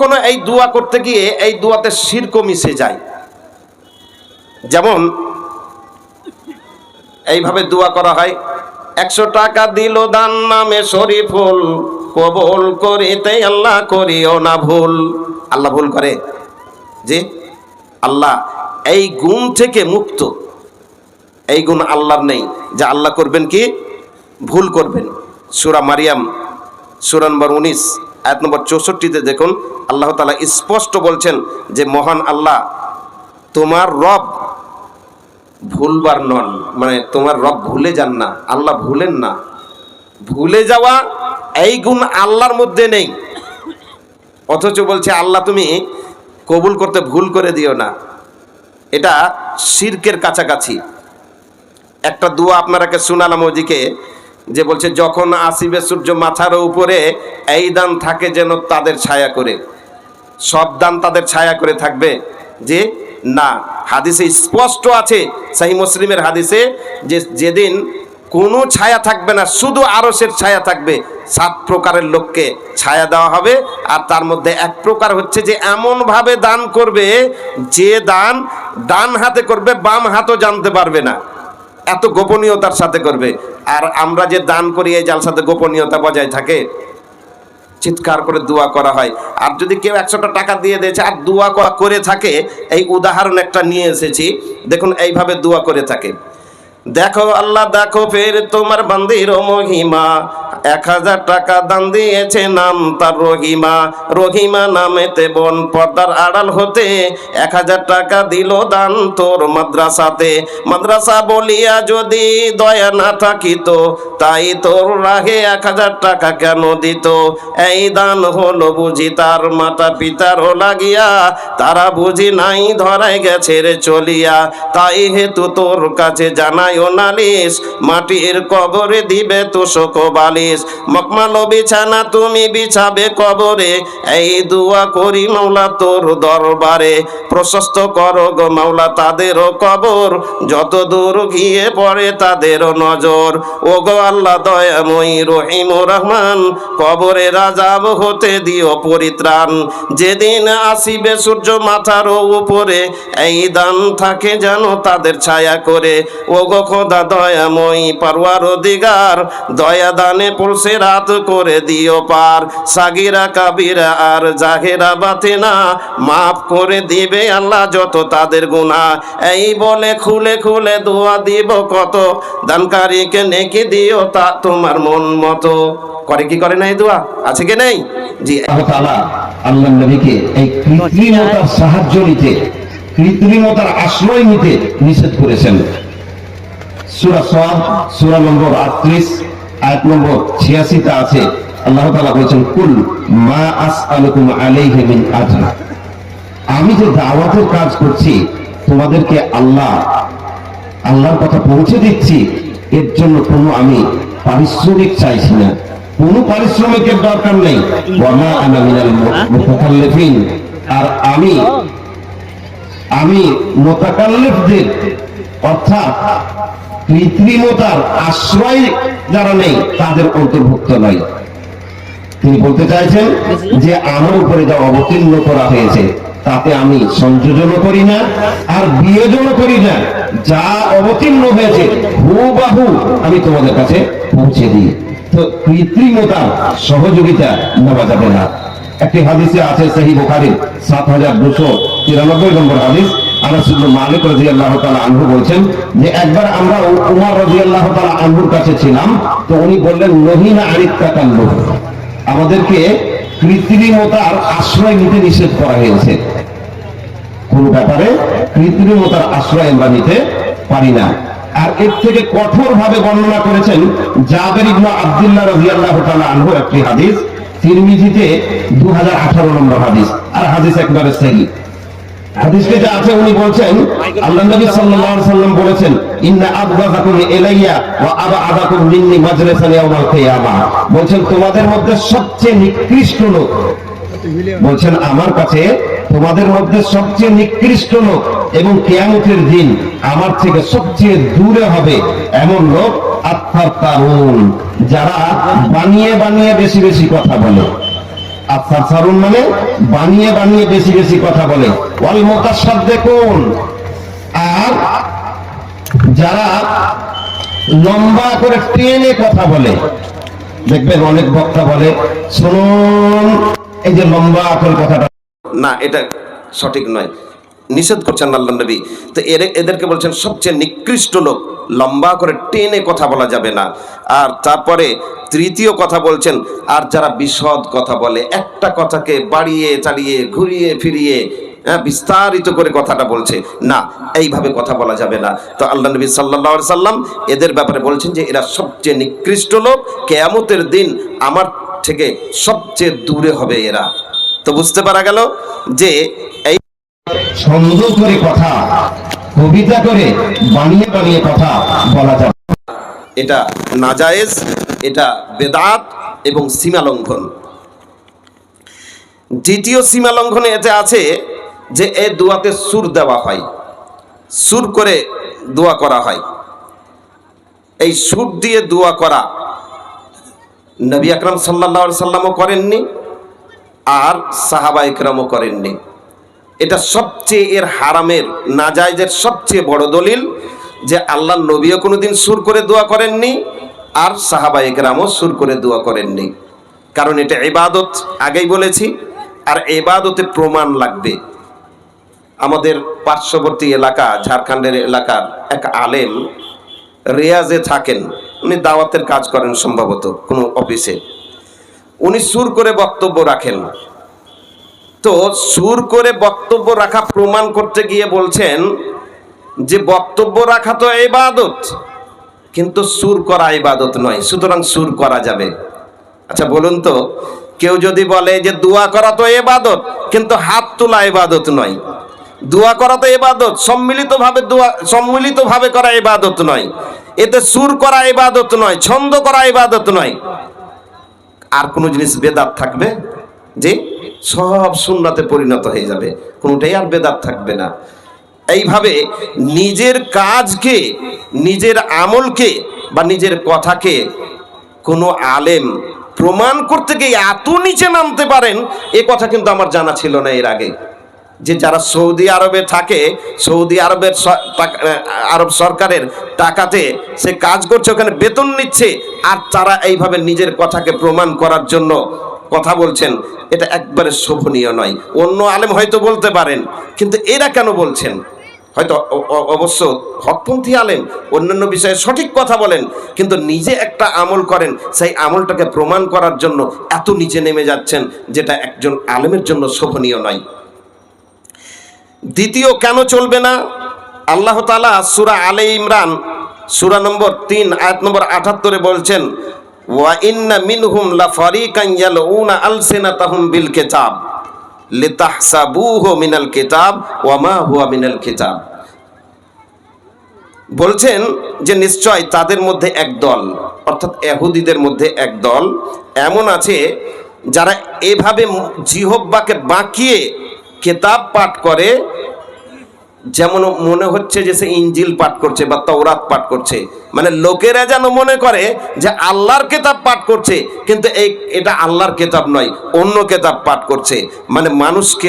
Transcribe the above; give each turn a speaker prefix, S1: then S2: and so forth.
S1: কখনো এই দোয়া করতে গিয়ে এই দোয়াতে শিরক মিশে যায়। যেমন এইভাবে দোয়া করা হয়, একশো টাকা দিল দান নামে শরীফুল, কবল করিতে আল্লাহ করিও না ভুল। আল্লাহ ভুল করে? যে আল্লাহ এই গুণ থেকে মুক্ত। এই গুণ আল্লাহর নেই, যে আল্লাহ করবেন কি? ভুল করবেন। সুরা মারিয়াম, সুরা নম্বর উনিশ। এক নম্বর চৌষট্টিতে দেখুন, আল্লাহ তালা স্পষ্ট বলছেন যে, মহান আল্লাহ তোমার রব ভুলবার নন। মানে তোমার রব ভুলে যান না, আল্লাহ ভুলেন না। ভুলে যাওয়া এই গুণ আল্লাহর মধ্যে নেই। অথচ বলছে, আল্লাহ তুমি কবুল করতে ভুল করে দিও না। এটা শিরকের কাছাকাছি। একটা দোয়া আপনারাকে শুনালাম ওদিকে যে বলছে, যখন আসিবে সূর্য মাথার উপরে, এই দান থাকে যেন তাদের ছায়া করে। সব দান তাদের ছায়া করে থাকবে। যে না, হাদিসে স্পষ্ট আছে, সাহি মুসলিমের হাদিসে, যে যেদিন কোনো ছায়া থাকবে না, শুধু আরসের ছায়া থাকবে, সাত প্রকারের লোককে ছায়া দেওয়া হবে, আর তার মধ্যে এক প্রকার হচ্ছে যে এমনভাবে দান করবে, যে দান ডান হাতে করবে, বাম হাতও জানতে পারবে না। এত গোপনীয়তার সাথে করবে। আর আমরা যে দান করি এই জালসাতে গোপনীয়তা বজায় থাকে, চিৎকার করে দোয়া করা হয়। আর যদি কেউ একশোটা টাকা দিয়ে দিয়েছে আর দোয়া করে থাকে, এই উদাহরণ একটা নিয়ে এসেছি। দেখুন, এইভাবে দোয়া করে থাকে। দেখো আল্লাহ, দেখো ফের তোমার বান্দির মহিমা। এক হাজার টাকা দান দিয়েছে নাম তার রহিমা। রহিমা নামেতে বন পর্দার আড়াল হতে এক হাজার টাকা দিল দান তোর মাদ্রাসাতে। মাদ্রাসা বলিয়া যদি দয়া না থাকিত, তাই তোর রাহে এক হাজার টাকা কেন দিত? এই দান হলো বুঝি তার মাতা পিতার লাগিয়া, তারা বুঝি নাই ধরাই গেছে রে চলিয়া। তাই হেতু তোর কাছে জানাই ও নালিশ, মাটির কবরে দিবে তোষক বালিশ। মকমালো বিছানা, তুমি বিছাবে কবরে। এই দুয়া করি মাওলা তোর দরবারে। প্রশস্ত করো গো মাওলা তাদেরও কবর। যত দূর গিয়ে পড়ে তাদেরও নজর। ও গো আল্লাহ দয়াময়ী রহিম রহমান, কবরে রাজাব হতে দিও পরিত্রাণ। যেদিন আসিবে সূর্য মাথার উপরে, এই দান থাকে যেন তাদের ছায়া করে। ও গো খোদা দয়াময়ী পারওয়ার দিগার দয়া দানে পলসে রাত করে দিও পার। সাগিরা, কাবিরা আর জাহেরা বাতেনা মাফ করে দিবে আল্লাহ যত তাদের গুনাহ। এই বলে খুলে খুলে দোয়া দিব কত? দানকারীকে নেকি দিও তা তোমার মন মতো। করে কি করে নাই দোয়া? আছে কি নেই? জি।
S2: আল্লাহ নবীকে এই কৃত্রিমতার সাহায্য নিতে, কৃত্রিমতার আশ্রয় নিতে নিষেধ করেছেন। সূরা সওয়াব সূরা নম্বর 38 আয়াত নম্বর 86 তে আছে। আল্লাহ বলেছেন, কুল মা মিন আজর আমি যে দাওয়াতের কাজ করছি, তোমাদেরকে আল্লাহ, আল্লাহর কথা পৌঁছে দিচ্ছি, এর জন্য কোনো আমি পারিশ্রমিক চাইছি না। কোনো পারিশ্রমিকের দরকার নেই। ওয়ামা আনা মুতাকাল্লিফিন। আর আমি আমি মোতাকাল্লিফদের, অর্থাৎ কৃত্রিমতার আশ্রয় যারা নেই, তাদের অন্তর্ভুক্ত নয়। তিনি বলতে চাইছেন যে, আমার উপরে যা অবতীর্ণ করা হয়েছে, তাতে আমি সংযোজনও করি না আর বিয়োজনও করি না। যা অবতীর্ণ হয়েছে, হুবাহু আমি তোমাদের কাছে পৌঁছে দিই। তো কৃত্রিমতা সহযোগিতা নেওয়া যাবে না। একটি হাদিসে আছে সেই সাত হাজার দুশো তিরানব্বই নম্বর হাদিস। আনাসুল্লাহ মালিক তাকাল্লুফ আমাদেরকে কৃত্রিমতার আশ্রয় নিতে নিষেধ করা হয়েছে। কোন ব্যাপারে কৃত্রিমতার আশ্রয় আমরা নিতে পারি না। আর এর থেকে কঠোর ভাবে বর্ণনা করেছেন জাবের ইবনু আব্দুল্লাহ রাদিয়াল্লাহু তাআলা আনহু একটি হাদিস, তিরমিজিতে 2018 নম্বর হাদিস। আর হাদিস একবারে সহিহ তোমাদের মধ্যে সবচেয়ে নিকৃষ্ট লোক। বলছেন, আমার কাছে তোমাদের মধ্যে সবচেয়ে নিকৃষ্ট লোক এবং কেয়ামতের দিন আমার থেকে সবচেয়ে দূরে হবে এমন লোক আত্মার তারুণ, যারা বানিয়ে বানিয়ে বেশি বেশি কথা বলে। আর সারুন মানে বানিয়ে বানিয়ে বেশি বেশি কথা বলে। ওয়াল দেখুন আর যারা লম্বা করে টেনে কথা বলে, দেখবেন অনেক বক্তা বলে, শুনুন, এই যে লম্বা করে কথাটা
S1: না, এটা সঠিক নয়। নিষেধ করছেন আল্লাহ নবী। তো এর এদেরকে বলছেন, সবচেয়ে নিকৃষ্ট লোক, লম্বা করে টেনে কথা বলা যাবে না। আর তারপরে তৃতীয় কথা বলছেন, আর যারা বিশদ কথা বলে, একটা কথাকে বাড়িয়ে, চালিয়ে, ঘুরিয়ে, ফিরিয়ে হ্যাঁ বিস্তারিত করে কথাটা বলছে, না, এইভাবে কথা বলা যাবে না। তো আল্লাহ নবী সাল্লাহ সাল্লাম এদের ব্যাপারে বলছেন যে, এরা সবচেয়ে নিকৃষ্ট লোক, কেয়ামতের দিন আমার থেকে সবচেয়ে দূরে হবে এরা। তো বুঝতে পারা গেল যে, এই
S2: ছন্দ করে কথা, কবিতা করে বানিয়ে বানিয়ে কথা বলা যাবে।
S1: এটা নাজায়েজ, এটা বেদাত এবং সীমা লঙ্ঘন। দ্বিতীয় সীমা লঙ্ঘনে এতে আছে যে এ দোয়াতে সুর দেওয়া হয়, সুর করে দোয়া করা হয়। এই সুর দিয়ে দোয়া করা নবী আকরাম সাল্লাহ সাল্লামও করেননি, আর সাহাবা ইকরামও করেননি। এটা সবচেয়ে এর হারামের নাজাইজের সবচেয়ে বড় দলিল যে আল্লাহ নবীও কোনোদিন সুর করে দোয়া করেননি আর সাহাবা একরামও সুর করে দোয়া করেননি। কারণ এটা এবাদত আগেই বলেছি, আর এবাদতে প্রমাণ লাগবে। আমাদের পার্শ্ববর্তী এলাকা, ঝাড়খণ্ডের এলাকার এক আলেম রেয়াজে থাকেন, উনি দাওয়াতের কাজ করেন সম্ভবত কোনো অফিসে। উনি সুর করে বক্তব্য রাখেন তো সুর করে বক্তব্য রাখা প্রমাণ করতে গিয়ে বলছেন যে বক্তব্য রাখা তো ইবাদত, কিন্তু সুর করা ইবাদত নয়, সুতরাং সুর করা যাবে। আচ্ছা বলুন তো, কেউ যদি বলে যে দোয়া করা তো এবাদত কিন্তু হাত তোলা ইবাদত নয়। দোয়া করা তো এবাদত সম্মিলিতভাবে দোয়া, সম্মিলিতভাবে করা ইবাদত নয়। এতে সুর করা ইবাদত নয়, ছন্দ করা ইবাদত নয়। আর কোনো জিনিস বেদাত থাকবে? যে সব সুন্নাতে পরিণত হয়ে যাবে, কোনোটাই আর বেদাত থাকবে না। এইভাবে নিজের কাজকে, নিজের আমলকে বা নিজের কথাকে কোনো আলেম প্রমাণ করতে গিয়ে এত নিচে নামতে পারেন, এ কথা কিন্তু আমার জানা ছিল না এর আগে। যে যারা সৌদি আরবে থাকে, সৌদি আরবের আরব সরকারের টাকাতে সে কাজ করছে, ওখানে বেতন নিচ্ছে, আর তারা এইভাবে নিজের কথাকে প্রমাণ করার জন্য কথা বলছেন, এটা একবারে শোভনীয় নয়। অন্য আলেম হয়তো বলতে পারেন, কিন্তু এরা কেন বলছেন? হয়তো অবশ্য হকপন্থী আলেম, অন্যান্য বিষয়ে সঠিক কথা বলেন, কিন্তু নিজে একটা আমল করেন, সেই আমলটাকে প্রমাণ করার জন্য এত নিচে নেমে যাচ্ছেন, যেটা একজন আলেমের জন্য শোভনীয় নয়। দ্বিতীয়, কেন চলবে না? আল্লাহ তালা সুরা আলে ইমরান, সুরা নম্বর তিন, আয়াত নম্বর আটাত্তরে বলছেন ওয়া ইন্না মিনহুম লা ফারিকান ইয়ালউনা আলসিনাতাহুম বিল কিতাব। লিতাহসাবুহু মিনাল কিতাব ওয়া মা হুয়া মিনাল কিতাব। বলছেন যে নিশ্চয় তাদের মধ্যে এক দল, অর্থাৎ এহুদিদের মধ্যে এক দল এমন আছে যারা এভাবে জিহব্বাকে বাঁকিয়ে কেতাব পাঠ করে যেমন মনে হচ্ছে যে সে ইঞ্জিল পাঠ করছে বা তৌরাত পাঠ করছে। মানে লোকেরা যেন মনে করে যে আল্লাহর কেতাব পাঠ করছে, কিন্তু এই, এটা আল্লাহর কেতাব নয়, অন্য কেতাব পাঠ করছে। মানে মানুষকে